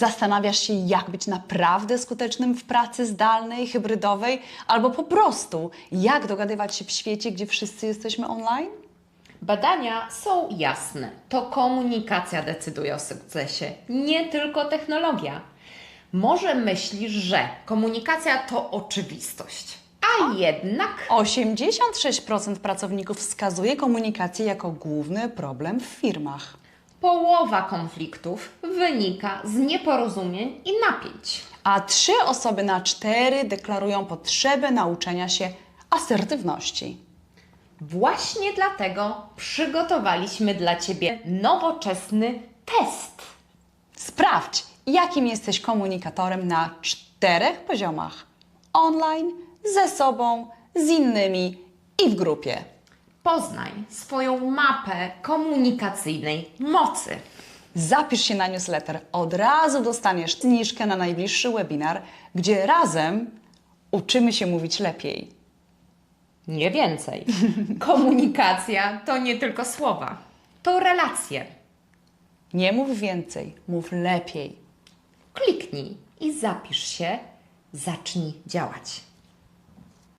Zastanawiasz się, jak być naprawdę skutecznym w pracy zdalnej, hybrydowej, albo po prostu, jak dogadywać się w świecie, gdzie wszyscy jesteśmy online? Badania są jasne. To komunikacja decyduje o sukcesie, nie tylko technologia. Może myślisz, że komunikacja to oczywistość, a jednak 86% pracowników wskazuje komunikację jako główny problem w firmach. Połowa konfliktów wynika z nieporozumień i napięć. A 3 osoby na 4 deklarują potrzebę nauczenia się asertywności. Właśnie dlatego przygotowaliśmy dla Ciebie nowoczesny test. Sprawdź, jakim jesteś komunikatorem na czterech poziomach: online, ze sobą, z innymi i w grupie. Poznaj swoją mapę komunikacyjnej mocy. Zapisz się na newsletter. Od razu dostaniesz zniżkę na najbliższy webinar, gdzie razem uczymy się mówić lepiej. Nie więcej. Komunikacja to nie tylko słowa, to relacje. Nie mów więcej, mów lepiej. Kliknij i zapisz się, zacznij działać.